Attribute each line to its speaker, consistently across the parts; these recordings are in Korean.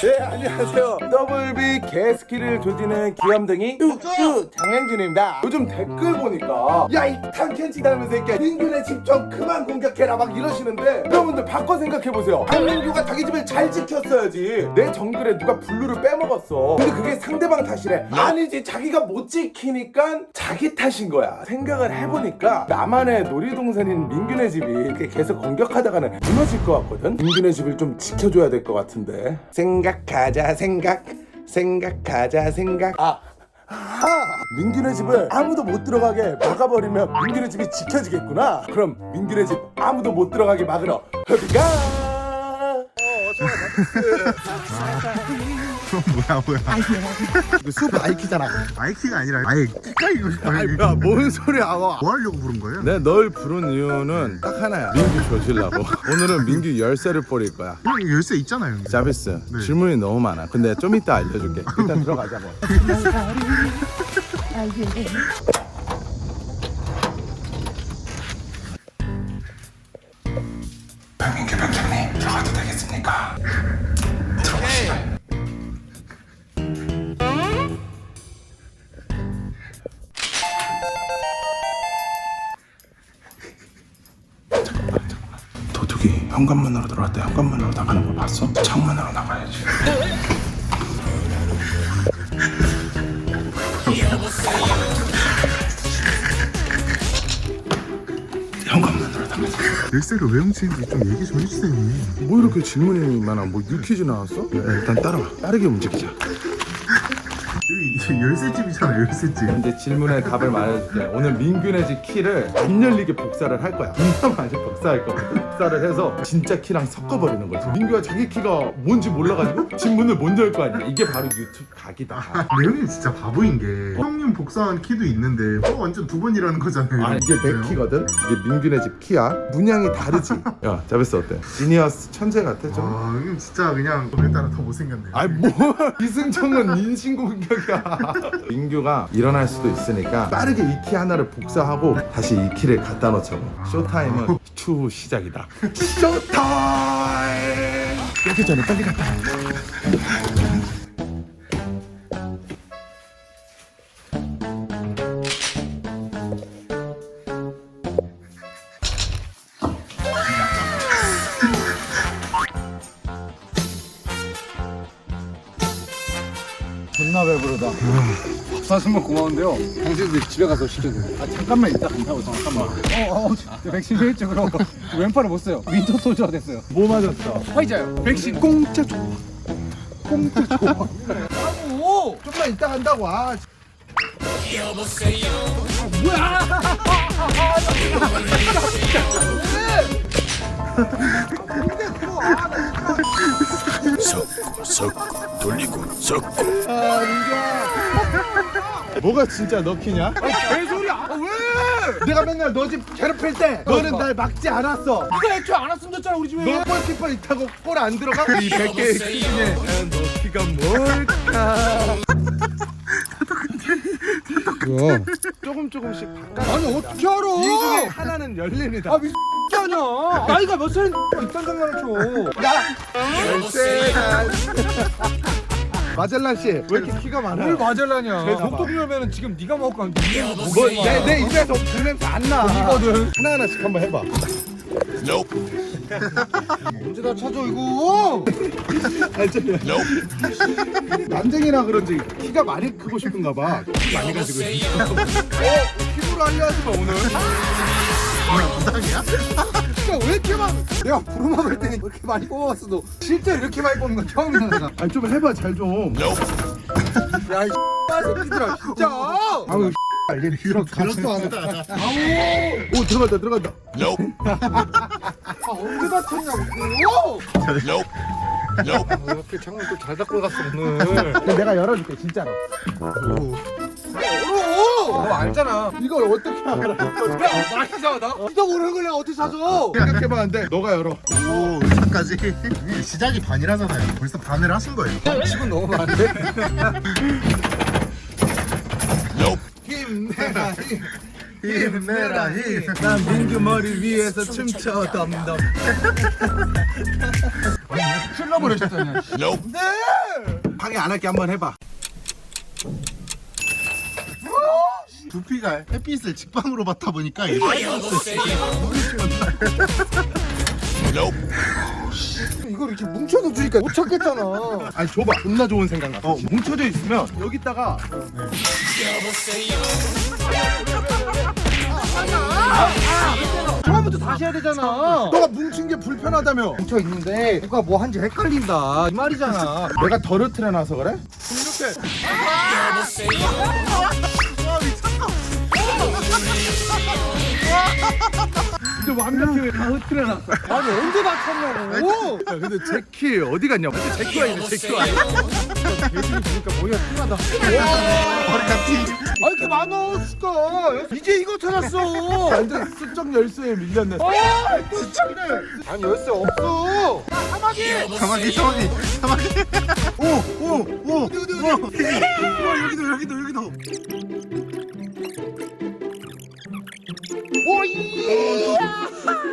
Speaker 1: 네 안녕하세요. 더블비 개스키를 조지는 귀염둥이 뚜뚜 장현준입니다. 요즘 댓글 보니까 야 이 탕켄치 닮은 새끼야 민균의 집 좀 그만 공격해라 막 이러시는데 여러분들 바꿔 생각해보세요. 박민규가 자기 집을 잘 지켰어야지. 내 정글에 누가 블루를 빼먹었어. 근데 그게 상대방 탓이래. 아니지 자기가 못 지키니까 자기 탓인 거야. 생각을 해보니까 나만의 놀이동산인 민균의 집이 이렇게 계속 공격하다가는 무너질 것 같거든? 민균의 집을 좀 지켜줘야 될 것 같은데. 생각 하자 생각. 생각하자 생각. 아 하! 민균의 집을 아무도 못 들어가게 막아버리면 민균의 집이 지켜지겠구나. 그럼 민균의 집 아무도 못 들어가게 막으러 허비가
Speaker 2: 뭐야 뭐야?
Speaker 1: 숲 아이키잖아.
Speaker 2: 마이키가 아니라 아예 키까이고 싶어요
Speaker 1: 야뭔 소리야 와.
Speaker 2: 뭐 하려고 부른 거예요?
Speaker 1: 내널 부른 이유는 딱 하나야. 민규 조질라고. 오늘은 민규 열쇠를 뿌릴 거야.
Speaker 2: 형 열쇠 있잖아요 형님.
Speaker 1: 자비스
Speaker 2: 네.
Speaker 1: 질문이 너무 많아. 근데 좀 이따 알려줄게. 일단 들어가자고 박민규 현관문으로 들어왔대 현관문으로 나가는 거 봤어? 창문으로 나가야지 현관문으로 나가자
Speaker 2: 열쇠를 왜 훔치는지 좀 얘기 좀 해주세요.
Speaker 1: 뭐 이렇게 질문이 많아 뭐 유퀴즈 나왔어? 야, 일단 따라와 빠르게 움직이자
Speaker 2: 여기 이제 열쇠집이잖아 열쇠집.
Speaker 1: 이제 질문에 답을 말해줄게. 오늘 민균의 집 키를 안 열리게 복사를 할 거야. 민규만 아직 복사할 거야. 복사를 해서 진짜 키랑 섞어버리는 거지. 민규가 자기 키가 뭔지 몰라가지고 집 문을 못 열 거 아니야. 이게 바로 유튜브 각이다.
Speaker 2: 형님 진짜 바보인 게 형님 복사한 키도 있는데 어, 완전 두 번이라는 거잖아요.
Speaker 1: 아 이게 내 키거든? 이게 민균의 집 키야? 문양이 다르지. 야 자베스 어때? 지니어스 천재 같아 좀?
Speaker 2: 아 형님 진짜 그냥 오늘따라 더 못생겼네요
Speaker 1: 아이 뭐. 이승철은 인신공격 이야. 민규가 일어날 수도 있으니까 빠르게 이키 하나를 복사하고 다시 이 키를 갖다 놓자고. 쇼타임은 추후 시작이다. 쇼타임! 깨기 전에 빨리 갔다
Speaker 3: 밥 사주면 고마운데요. 당신들 집에 가서 시켜줘요. 아 잠깐만 이따 간다고 잠깐만. 어, 어, 저 백신 후유증으로 왼팔을 못 써요. 윈터 소저가 됐어요.
Speaker 1: 뭐 맞았어?
Speaker 3: 화이자요. 백신
Speaker 1: 공짜 줘 공짜 줘
Speaker 3: 오!
Speaker 1: 좀만 이따 간다고 아 뭐가 진짜 너 키냐?
Speaker 3: 개소리야. 아, 왜?
Speaker 1: 내가 맨날 너 집 괴롭힐 때 너는 날 막지 않았어
Speaker 3: 네가 애초에 안 왔으면 됐잖아 우리 집에.
Speaker 1: 너 골키퍼 있다고 골 안 들어가? 이 100개의 키 중에 키가 뭘까? 조금 조금씩 바꿔
Speaker 3: 아니 어떻게 알아?
Speaker 1: 이 중에 하나는 열린이다
Speaker 3: 아 미친 아니야. 나이가 몇 살인데 이딴 장난을 쳐. 나
Speaker 1: 열쇠가 마젤란 씨 왜 이렇게 키가
Speaker 3: 뭘
Speaker 1: 많아요?
Speaker 3: 마젤란이야.
Speaker 1: 그래서
Speaker 3: 독독이라면 지금 네가 먹을 거 아니야.
Speaker 1: 뭐내 내 입에서 그 냄새 안 나.
Speaker 3: 이거든.
Speaker 1: 하나 하나씩 한번 해봐.
Speaker 3: 언제 다 찾아 이거?
Speaker 1: 난쟁이라 그런지 키가 많이 크고 싶은가 봐. 키 많이 가지고 있어. 어? 피부로 알려하지 마 오늘.
Speaker 2: 부상이야?
Speaker 3: 진짜 왜 이렇게 많? 내가 부르마 볼 때는 그렇게 많이 뽑아왔어 너. 실제 이렇게 많이 뽑는 건 처음이야 내가.
Speaker 1: 아니 좀 해봐 잘 좀.
Speaker 3: 야이 새끼들아 진짜.
Speaker 1: 아우 알게 이런
Speaker 2: 그렇도 안 했다
Speaker 1: 오 들어간다 들어간다.
Speaker 3: 아 언제 다 쳤냐고. 아, 이렇게 창문 또 잘 닫고 갔어 오늘.
Speaker 1: 내가 열어줄게 진짜로.
Speaker 3: 어, 너 알잖아.
Speaker 1: 이걸 어떻게 알아?
Speaker 3: 야, 나 이상하다. 네가 모르는 걸 내가 어떻게 사줘?
Speaker 1: 생각해봤는데 너가 열어.
Speaker 2: 오 의사까지 이게 시작이 반이라잖아요 벌써 반을 하신 거예요
Speaker 3: 지금 너무 많은데?
Speaker 1: 힘내라 힘.
Speaker 2: 힘내라 힘
Speaker 1: 난 민규 머리 위에서 춤춰 덤덤.
Speaker 3: 출렁 뚫어버렸잖아
Speaker 1: 네! 방해 안 할게 한번 해봐.
Speaker 2: 부피가 햇빛을 직방으로 받다 보니까 이게
Speaker 3: 이걸 이렇게 뭉쳐서 주니까 못 찾겠잖아
Speaker 1: 아니 줘봐. 존나 좋은 생각 났어. 뭉쳐져 있으면 여기다가
Speaker 3: 처음부터 다시 해야 되잖아
Speaker 1: 너가 뭉친 게 불편하다며.
Speaker 3: 뭉쳐 있는데 누가 뭐 한지 헷갈린다 이 말이잖아
Speaker 1: 내가 더르트려 놔서 그래? 이렇게. 근데 완벽히 다 흐트려 놨어.
Speaker 3: 아니 언제 다 찾냐고.
Speaker 1: 야, 근데 제키 어디 갔냐? 근데 제키가 있네, 제키가.
Speaker 3: 예술이 보니까 머리가
Speaker 2: 머리가
Speaker 3: 티아 이렇게 수가 이제 이거 찾았어.
Speaker 1: 완전 수적 열쇠에 밀렸네.
Speaker 3: 아니 열쇠 없어.
Speaker 2: 사마귀 사마귀 사마귀 오 오 오. 어디 어디 어디 와 여기도 여기도 여기도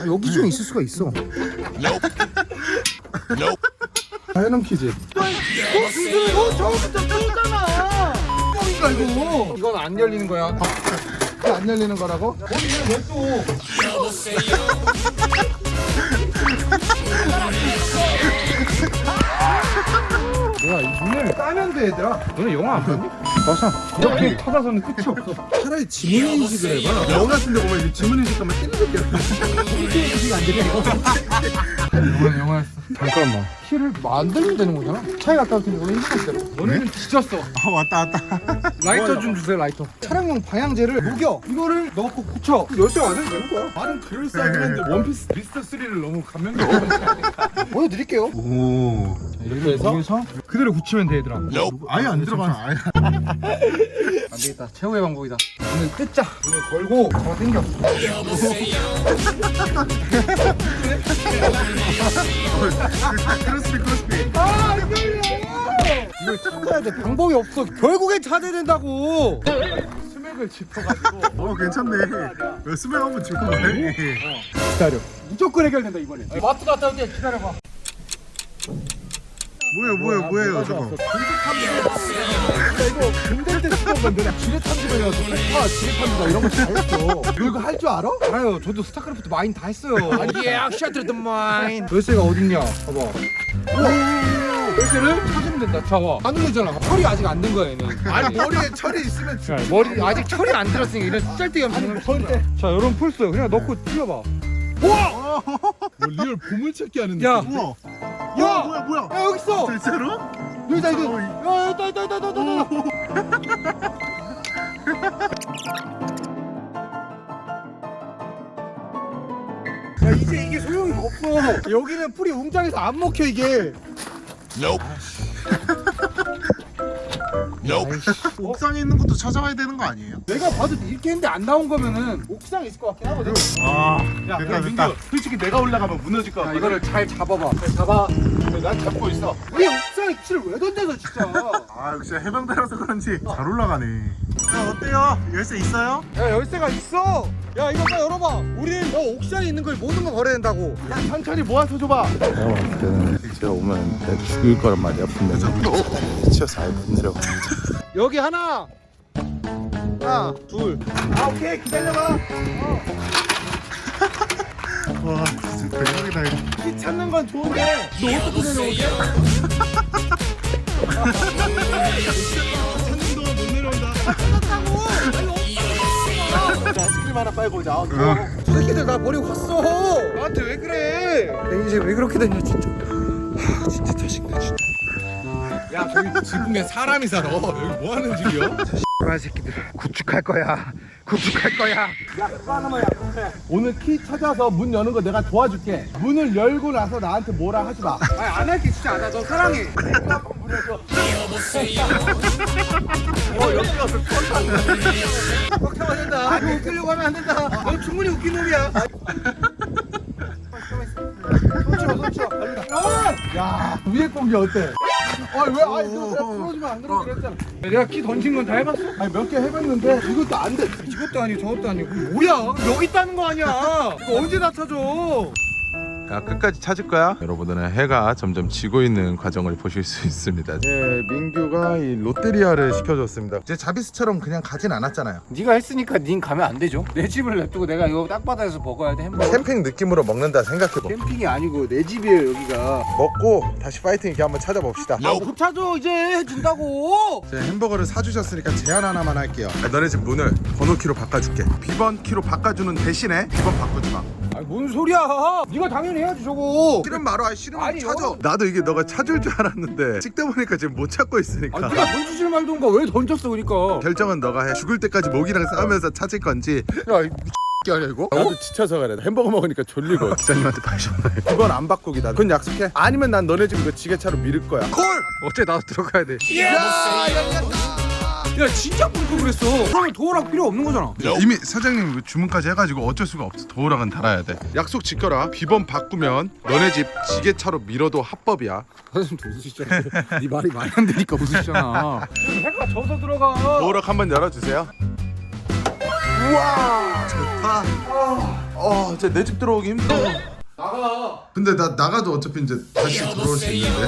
Speaker 3: 아, 여기 중에 있을 수가 있어
Speaker 1: 자연은 퀴즈.
Speaker 3: 이거 처음부터 뚫잖아 뻥인가 이거 이건 안 열리는 거야
Speaker 1: 이게 안 열리는 거라고?
Speaker 3: 왜 또 뭐야 이 문을 따면 돼 얘들아 너네 영화 안 봤니? 맞아 이렇게 찾아서는 끝이 없어.
Speaker 1: 차라리 지문 인식을 해봐. 영화 같은 데 보면 지문 인식 하면 뜨는 게
Speaker 3: 영화 영화였어 잠깐만. 키를 만들면 되는 거잖아. 차에 갔다 올 테니 원래 힘들었어 너네는 지쳤어.
Speaker 2: 아 왔다 왔다.
Speaker 3: 라이터 좀 주세요 라이터. 차량용 방향제를 녹여. 이거를 넣고 굳혀 열쇠가 안 해도 되는 거야?
Speaker 1: 말은 그럴싸하긴 한데 원피스 미스터 3를 너무 감명적이야.
Speaker 3: 보여드릴게요.
Speaker 2: 오.
Speaker 3: 이렇게 해서 그대로 굳히면 돼 얘들아
Speaker 2: 아예 안 들어가네. 아예
Speaker 3: 안 되겠다. 최후의 방법이다. 오늘 뜯자. 오늘 걸고 잡아 당겨
Speaker 2: 크로스피 크로스피
Speaker 3: 아 이걸요 이걸 찾아야 돼. 방법이 없어. 결국엔 찾아야 된다고.
Speaker 1: 수맥을 짚어가지고.
Speaker 2: 어 괜찮네. 왜 수명 한번 짚고 가네.
Speaker 3: 기다려. 무조건 해결된다 이번에 마트 갔다 올게. 기다려봐
Speaker 2: 뭐예요 뭐예요 뭐예요 저거
Speaker 1: 야 이거 군대 때 쓰던 건데 나 지뢰탄지면이라서 파 지뢰탄지다. 이런 거 잘했어. 너 이거 할 줄 알아?
Speaker 3: 알아요. 저도 스타크래프트 마인 다 했어요. 예 샤트르 더 마인. 열쇠가 어딨냐? 봐봐. 열쇠를 찾으면 된다. 잡아 안 눌리잖아. 처리 아직 안 된 거야 얘는.
Speaker 1: 아니 머리에 철이 있으면
Speaker 3: 자, 머리 아직 처리 안 들었으니까 이런 쓸데기 없는
Speaker 1: 걸 때.
Speaker 3: 자 여러분 풀스 그냥 넣고 찔러봐.
Speaker 1: 뭐 리얼 보물찾기 하는
Speaker 3: 야.
Speaker 1: 느낌.
Speaker 2: 우와
Speaker 3: 야!
Speaker 2: 야 뭐야 뭐야?
Speaker 3: 야 여기 있어!
Speaker 2: 실제로?
Speaker 3: 여기다 이거 야 있다 있다 있다 있다 있다 야 이제 이게 소용이 없어. 여기는 풀이 웅장해서 안 먹혀 이게
Speaker 2: 옥상에 있는 것도 찾아와야 되는 거 아니에요?
Speaker 3: 내가 봐도 이렇게 했는데 안 나온 거면은 옥상에 있을 것 같긴 하거든.
Speaker 2: 아
Speaker 1: 야,
Speaker 2: 됐다 됐다
Speaker 1: 민규, 솔직히 내가 올라가면 무너질 것
Speaker 3: 야
Speaker 1: 같아.
Speaker 3: 이거를 잘 잡아봐. 잘 잡아.
Speaker 1: 난 잡고 있어.
Speaker 3: 왜 옥상에 키를 왜 던져서 진짜
Speaker 2: 아 역시 해병대라서 그런지 잘 올라가네 야 어때요? 열쇠 있어요?
Speaker 3: 야 열쇠가 있어 야 이거 빨리 열어봐 우리는 너 옥상에 있는 걸 모든 걸 걸어야 된다고
Speaker 1: 야, 천천히 모아서 줘봐.
Speaker 4: 내가 봤을 때는 제가 오면 내가 죽일 거란 말이야 분명히 미쳐서 아예 분들어
Speaker 3: 여기 하나 하나 둘
Speaker 1: 아, 오케이. 기다려봐.
Speaker 2: 와 진짜 대박이다 이거
Speaker 1: 키 찾는 건 좋은데, 너 어떻게 내려오지? 동안 못 내려온다. 자, 아이스크림 하나 빨리 보자. 어,
Speaker 2: 어.
Speaker 3: 저 새끼들 나 버리고 갔어 나한테 왜 그래 내 인생 왜 그렇게 됐냐 진짜 하 진짜 짜증나 진짜
Speaker 1: 야, 저기 지붕에 사람이 살아. 여기 뭐 하는 집이야?
Speaker 3: 이 새끼들 구축할 거야 구축할 거야.
Speaker 1: 오늘 키 찾아서 문 여는 거 내가 도와줄게. 문을 열고 나서 나한테 뭐라 하지 마.
Speaker 3: 아니 안 할게 진짜 나너 사랑해.
Speaker 1: 어, 여기 가서
Speaker 3: 꽉 된다. 이거 웃기려고 하면 안 된다. 너 충분히 웃긴 놈이야. 손치워 손치워
Speaker 1: 야, 위에 공기 어때? 아, 왜? 아, 이거 풀어주면 안 그러고 그랬잖아.
Speaker 3: 내가 키 던진 건 다 해봤어?
Speaker 1: 아니, 몇 개 해봤는데 이것도 안 돼.
Speaker 3: 이것도 아니고 저것도 아니고 뭐야 여기 있다는 거 아니야 이거 언제 다 찾아
Speaker 1: 야 끝까지 찾을 거야? 여러분들은 해가 점점 지고 있는 과정을 보실 수 있습니다. 예, 민규가 이 롯데리아를 시켜줬습니다. 이제 자비스처럼 그냥 가진 않았잖아요.
Speaker 3: 네가 했으니까 닌 가면 안 되죠. 내 집을 냅두고 내가 이거 땅바닥에서 먹어야 돼 햄버거.
Speaker 1: 캠핑 느낌으로 먹는다 생각해봐.
Speaker 3: 캠핑이 아니고 내 집이에요 여기가.
Speaker 1: 먹고 다시 파이팅 있게 한번 찾아봅시다.
Speaker 3: 못 찾아 이제 해준다고.
Speaker 1: 제 햄버거를 사주셨으니까 제안 하나만 할게요. 너네 집 문을 번호 키로 바꿔줄게. 비번 키로 바꿔주는 대신에 비번 바꾸지 마.
Speaker 3: 뭔 소리야? 네가 당연히 해야지 저거.
Speaker 1: 싫으면 말어. 아니, 싫으면
Speaker 3: 아니,
Speaker 1: 찾아.
Speaker 3: 여보.
Speaker 1: 나도 이게 너가 찾을 줄 알았는데 찍다 보니까 지금 못 찾고 있으니까.
Speaker 3: 아 네가 던지질 말던가 왜 던졌어 그러니까.
Speaker 1: 결정은 너가 해. 죽을 때까지 목이랑 싸우면서 찾을 건지. 야, 이 미치 아니야 이거? 나도 지쳐서 그래. 햄버거 먹으니까 졸리고. 기사님한테 다시 전화해. 이번 안 바꾸기다. 그건 약속해. 아니면 난 너네 집 이거 지게차로 밀을 거야. 콜!
Speaker 3: 어째 나도 들어가야 돼. 야 진짜 꿀꿀 그랬어. 그러면 도어락 필요 없는 거잖아.
Speaker 1: 이미 사장님 주문까지 해가지고 어쩔 수가 없어. 도어락은 달아야 돼. 약속 지켜라. 비번 바꾸면 너네 집 지게차로 밀어도 합법이야.
Speaker 3: 선생님 웃으시잖아. 네 말이 많이 안 되니까 웃으시잖아. 해가 져서 들어가.
Speaker 1: 도어락 한번 열어주세요. 우와 좋다. 어, 이제 내집 들어오기 힘들어.
Speaker 3: 나가.
Speaker 1: 근데 나 나가도 어차피 이제 다시 들어올 수 있는데.